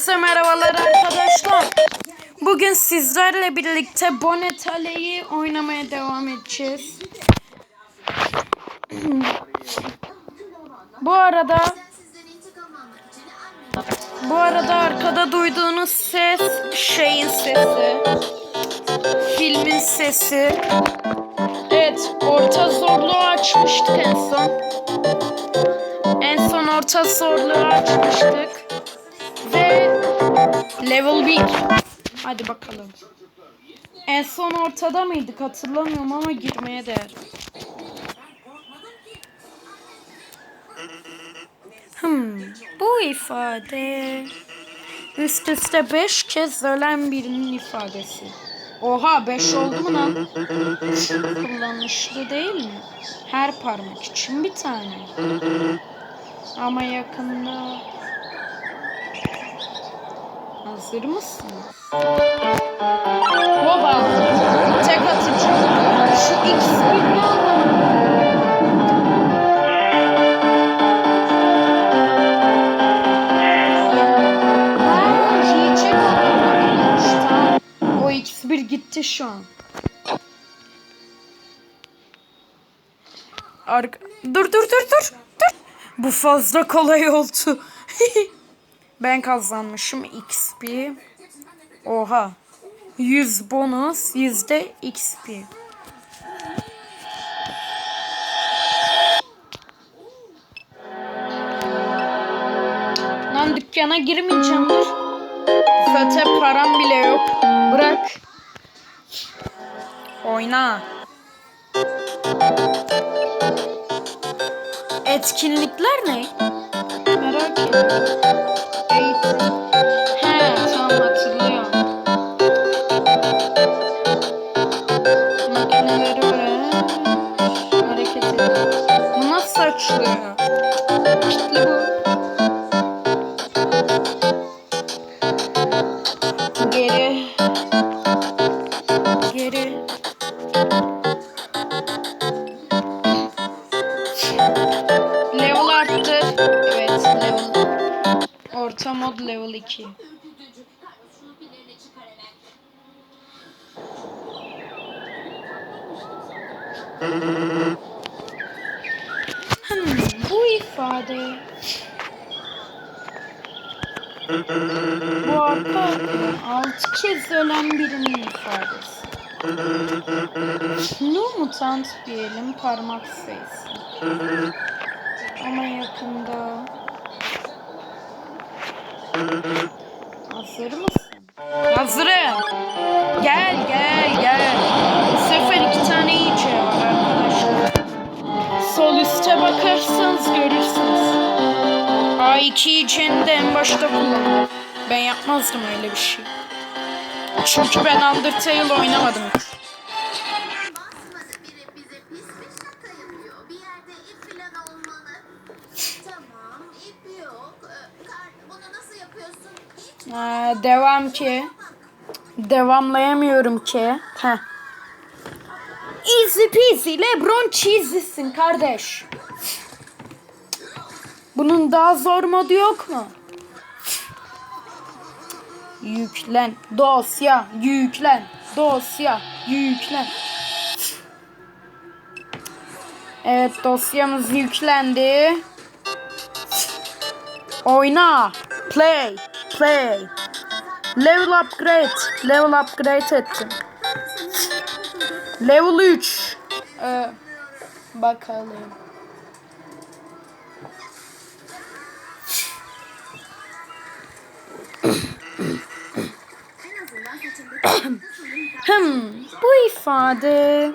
Herkese merhabalar arkadaşlar. Bugün sizlerle birlikte Bonetale'yi oynamaya devam edeceğiz. Bu arada bu arada arkada duyduğunuz ses şeyin sesi. Filmin sesi. Evet, orta zorluğu açmıştık en son. En son orta zorluğu açmıştık. Ve level 1. Hadi bakalım. En son ortada mıydık hatırlamıyorum ama girmeye değer. Hmm, bu ifade üst üste 5 kez ölen birinin ifadesi. Oha 5 oldu mu lan? Kullanışlı değil mi? Her parmak için bir tane. Ama yakında Hazır mısınız? Baba. Tek atıcı. Şu X bir ne anlamı? X1 gitti şu an. Arka... Dur dur dur dur. Dur. Bu fazla kolay oldu. Ben kazanmışım XP. Oha. 100 bonus, 100 de XP. Lan dükkana girmeyeceğim dur. Zaten param bile yok. Bırak. Oyna. Etkinlikler ne? Merak ediyorum. Açılıyor? Kitli. Level arttı. Evet level. Orta mod level 2. Hmm, bu ifade bu arka altı kez ölen birinin ifadesi. Nu mutant diyelim parmak sayısı. Ama yakında. Hazır mısın? Hazırım. Üste bakarsanız görürsünüz. A2 yiyeceğini de en başta kullandım. Ben yapmazdım öyle bir şey. Çünkü ben Undertale oynamadım. Ee, devam ki. Devamlayamıyorum ki. Heh. Easy peasy Lebron cheesy'sin kardeş. Bunun daha zor modu yok mu? Yüklen. Dosya. Yüklen. Dosya. Yüklen. Evet dosyamız yüklendi. Oyna. Play. Play. Level upgrade. Level upgrade ettim. Level 3. Ee, bakalım. bu ifade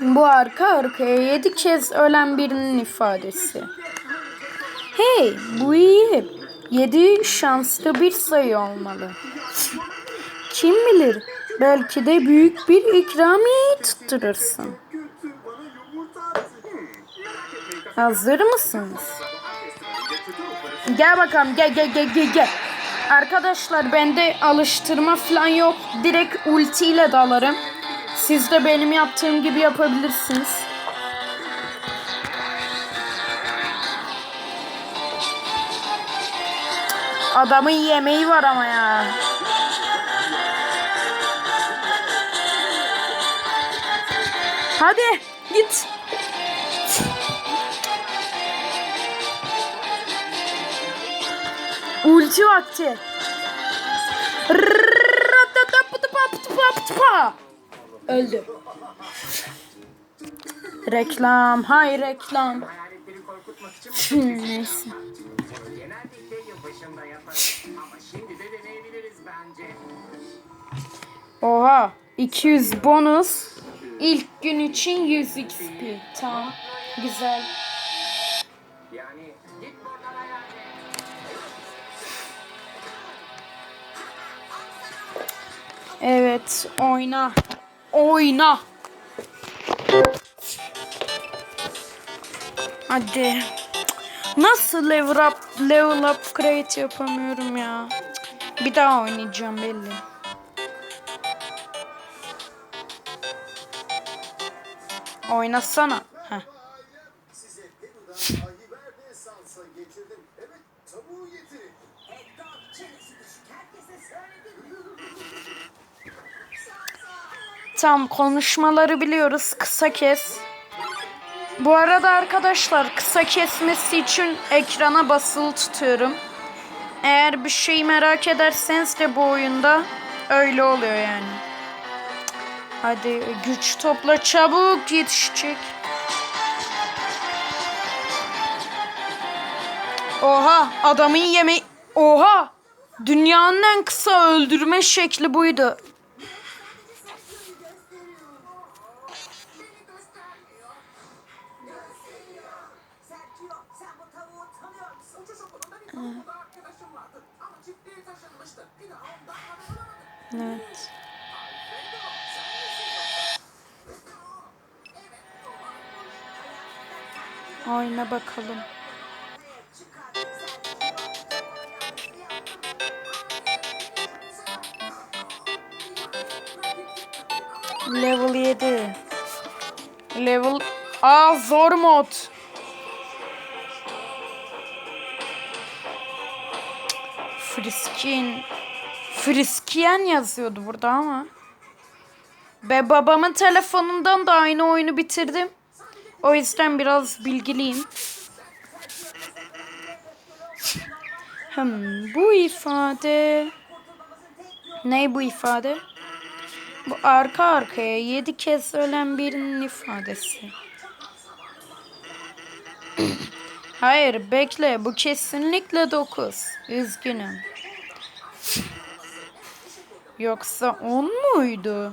bu arka arkaya yedi kez ölen birinin ifadesi. Hey, bu iyi. Yedi şanslı bir sayı olmalı. Kim bilir, belki de büyük bir ikramiyeyi tutturursun. Hazır mısınız? Gel bakalım, gel gel gel gel gel. Arkadaşlar bende alıştırma falan yok. Direkt ultiyle dalarım. Siz de benim yaptığım gibi yapabilirsiniz. Adamın yemeği var ama ya. Hadi git. Ulti vakti. Öldü. Reklam. Hay reklam. Neyse. Oha. 200 bonus. İlk gün için 100 XP. Tamam. Güzel. Evet. Oyna. Oyna. Hadi. Nasıl level up, level upgrade yapamıyorum ya. Bir daha oynayacağım belli. Oynasana. Tam konuşmaları biliyoruz. Kısa kes. Bu arada arkadaşlar kısa kesmesi için ekrana basılı tutuyorum. Eğer bir şey merak ederseniz de bu oyunda öyle oluyor yani. Hadi güç topla çabuk yetişecek. Oha adamın yemeği... Oha! Dünyanın en kısa öldürme şekli buydu. Evet. Oyna bakalım. Level 7. Level... Aa zor mod. Friskin. Friskiyen yazıyordu burada ama. Ve babamın telefonundan da aynı oyunu bitirdim. O yüzden biraz bilgiliyim. Hmm, bu ifade... Ne bu ifade? Bu arka arkaya yedi kez ölen birinin ifadesi. Hayır bekle bu kesinlikle dokuz. Üzgünüm. Yoksa on muydu?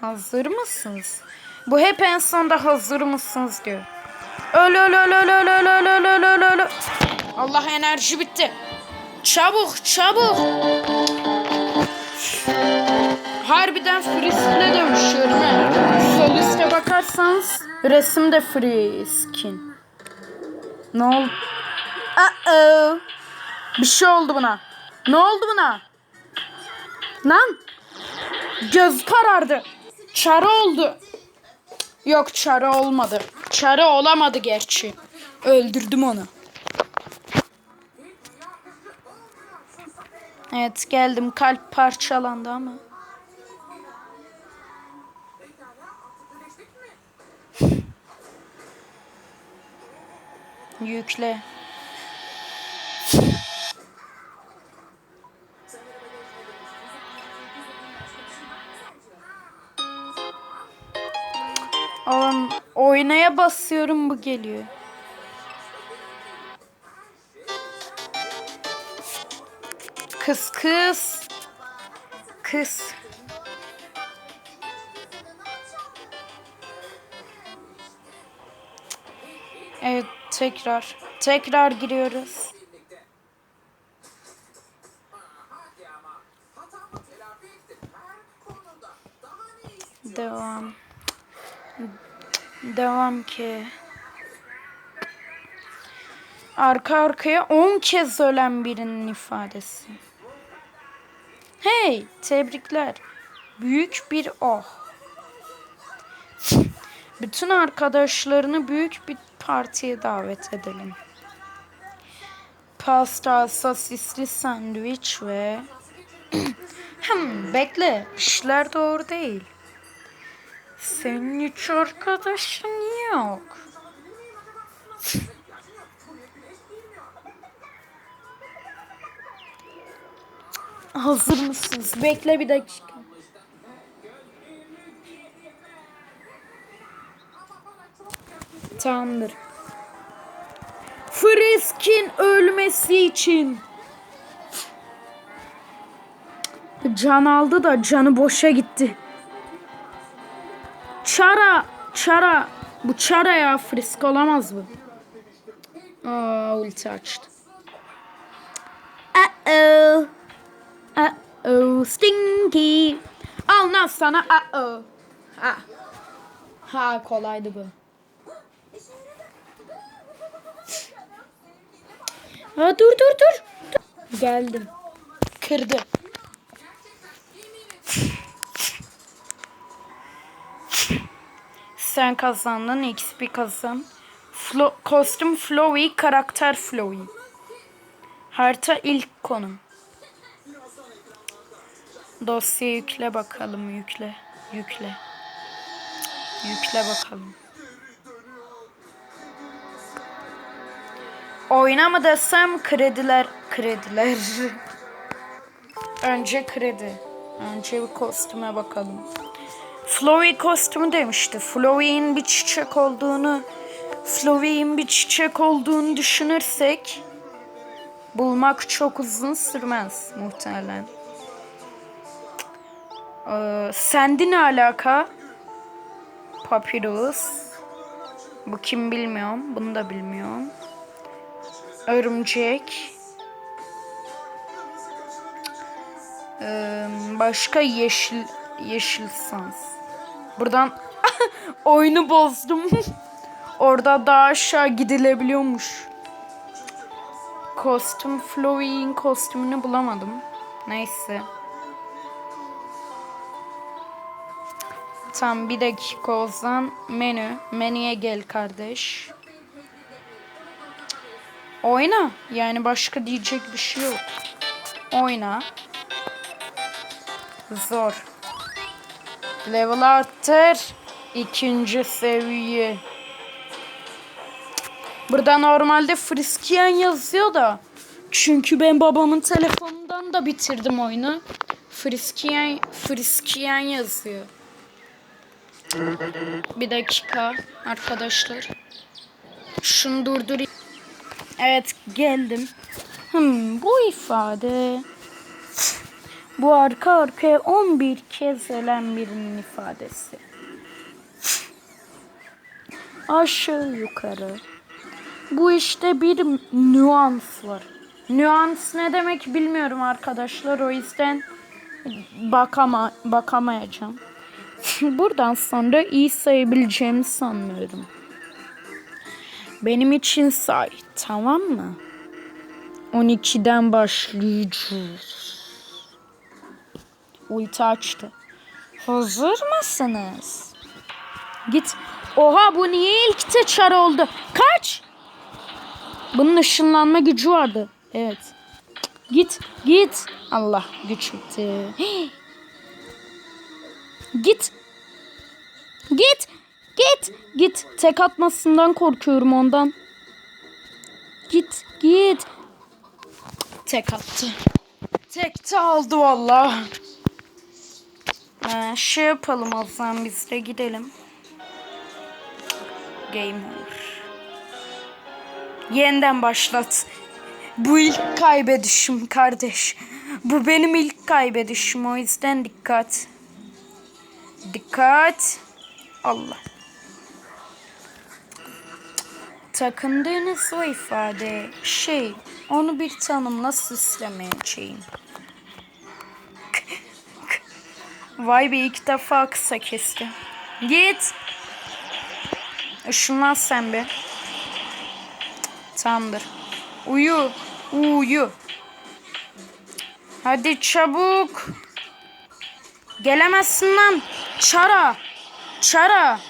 Hazır mısınız? Bu hep en sonda hazır mısınız diyor. Öl öl öl öl öl öl öl öl öl öl öl. Allah enerji bitti. Çabuk çabuk. Harbiden Frisk'le dövüşüyorum he. Sol üste bakarsanız resimde Friskin. Ne oldu? Uh-oh. Bir şey oldu buna. Ne oldu buna? Lan. Göz karardı. Çarı oldu. Yok çarı olmadı. Çarı olamadı gerçi. Öldürdüm onu. Evet geldim. Kalp parçalandı ama. Yükle. Basıyorum bu geliyor. Kız kız. Kız. Evet tekrar. Tekrar giriyoruz. Devam ki. Arka arkaya 10 kez ölen birinin ifadesi. Hey, tebrikler. Büyük bir oh. Bütün arkadaşlarını büyük bir partiye davet edelim. Pasta, sosisli sandviç ve... hmm, bekle. İşler doğru değil. Senin hiç arkadaşın yok. Hazır mısınız? Bekle bir dakika. Tamamdır. Frisk'in ölmesi için. Can aldı da canı boşa gitti. Çara, Çara. Bu Çara ya Frisk olamaz bu. Aa ulti açtı. Uh-oh. Uh-oh. Stinky. Al lan sana. Uh-oh. Ha. Ha kolaydı bu. Ha dur dur dur. dur. Geldim. Kırdı. Sen kazandın. XP kazan. Flo kostüm Flowey, karakter Flowey. Harita ilk konu. Dosya yükle bakalım yükle. Yükle. Yükle bakalım. Oyna mı desem krediler krediler. Önce kredi. Önce bir kostüme bakalım. Flowey kostümü demişti. Flowey'in bir çiçek olduğunu Flowey'in bir çiçek olduğunu düşünürsek bulmak çok uzun sürmez muhtemelen. Ee, Sandy ne alaka? Papyrus. Bu kim bilmiyorum. Bunu da bilmiyorum. Örümcek. Ee, başka yeşil yeşil sans. Buradan oyunu bozdum. Orada daha aşağı gidilebiliyormuş. Kostüm Flowey'in kostümünü bulamadım. Neyse. Tam bir dakika o zaman menü. Menüye gel kardeş. Oyna. Yani başka diyecek bir şey yok. Oyna. Zor. Level arttır. İkinci seviye. Burada normalde Friskiyen yazıyor da. Çünkü ben babamın telefonundan da bitirdim oyunu. Friskiyen, Friskiyen yazıyor. Bir dakika arkadaşlar. Şunu durdurayım. Evet geldim. Hmm, bu ifade bu arka arkaya 11 kez ölen birinin ifadesi. Aşağı yukarı. Bu işte bir nüans var. Nüans ne demek bilmiyorum arkadaşlar. O yüzden bakama bakamayacağım. Buradan sonra iyi sayabileceğimi sanmıyorum. Benim için say. Tamam mı? 12'den başlayacağız. Ulti açtı. Hazır mısınız? Git. Oha bu niye ilk teçhar oldu? Kaç. Bunun ışınlanma gücü vardı. Evet. Git. Git. Allah güç bitti. Git. Git. Git. Git. Tek atmasından korkuyorum ondan. Git. Git. Tek attı. Tek de aldı valla. Ee, şey yapalım o zaman biz de gidelim. Gamer. Yeniden başlat. Bu ilk kaybedişim kardeş. Bu benim ilk kaybedişim o yüzden dikkat. Dikkat. Allah. Takındığınız o ifade şey onu bir tanımla süslemeyeceğim. Vay be ilk defa kısa kesti. Git. Işınlan sen bir. Tamamdır. Uyu. Uyu. Hadi çabuk. Gelemezsin lan. Çara. Çara.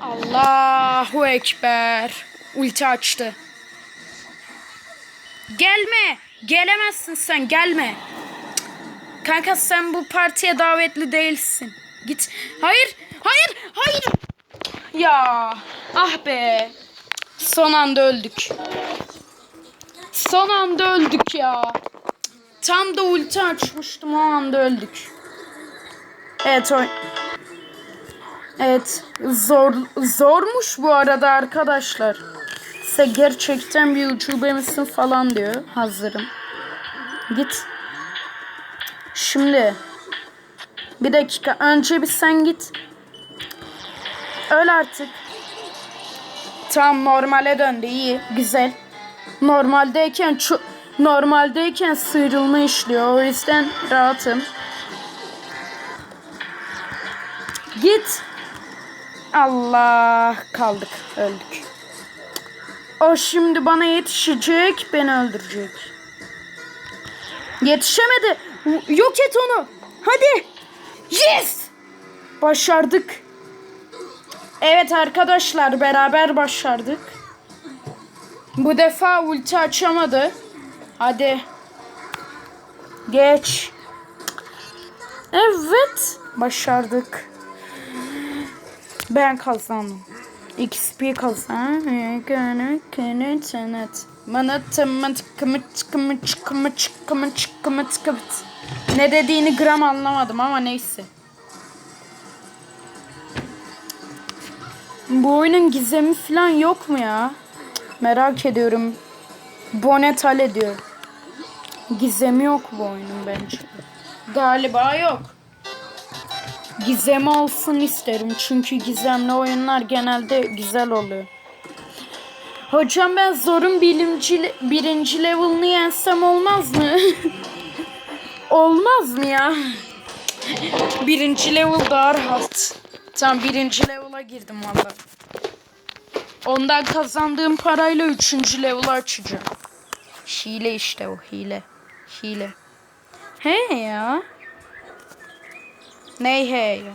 Allahu Ekber. Ulti açtı. Gelme. Gelemezsin sen gelme. Kanka sen bu partiye davetli değilsin. Git. Hayır. Hayır. Hayır. Ya. Ah be. Son anda öldük. Son anda öldük ya. Tam da ulti açmıştım o anda öldük. Evet o. Evet zor zormuş bu arada arkadaşlar. Size gerçekten bir ucube misin falan diyor. Hazırım. Git. Şimdi. Bir dakika. Önce bir sen git. Öl artık. Tam normale döndü. iyi Güzel. Normaldeyken ço- normaldeyken sıyrılma işliyor. O yüzden rahatım. Git. Allah kaldık. Öldük. O şimdi bana yetişecek. Beni öldürecek. Yetişemedi. Yok et onu. Hadi. Yes. Başardık. Evet arkadaşlar beraber başardık. Bu defa ulti açamadı. Hadi. Geç. Evet. Başardık. Ben kazandım. XP kazandım. Ne dediğini gram anlamadım ama neyse. Bu oyunun gizemi falan yok mu ya? Merak ediyorum. Bonet hallediyor. Gizemi yok bu oyunun bence. Galiba yok. Gizemi olsun isterim. Çünkü gizemli oyunlar genelde güzel oluyor. Hocam ben zorun bilimci, birinci level'ını yensem olmaz mı? olmaz mı ya? Birinci level daha rahat. Tamam birinci level'a girdim valla. Ondan kazandığım parayla üçüncü level'ı açacağım. Hile işte o hile. Hile. He ya. Ney he ya?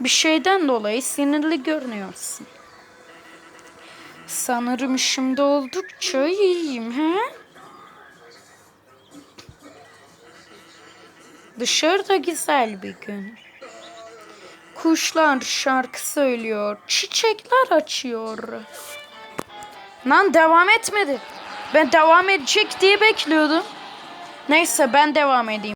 Bir şeyden dolayı sinirli görünüyorsun. Sanırım şimdi oldukça iyiyim he? Dışarıda güzel bir gün. Kuşlar şarkı söylüyor. Çiçekler açıyor. Lan devam etmedi. Ben devam edecek diye bekliyordum. Neyse ben devam edeyim.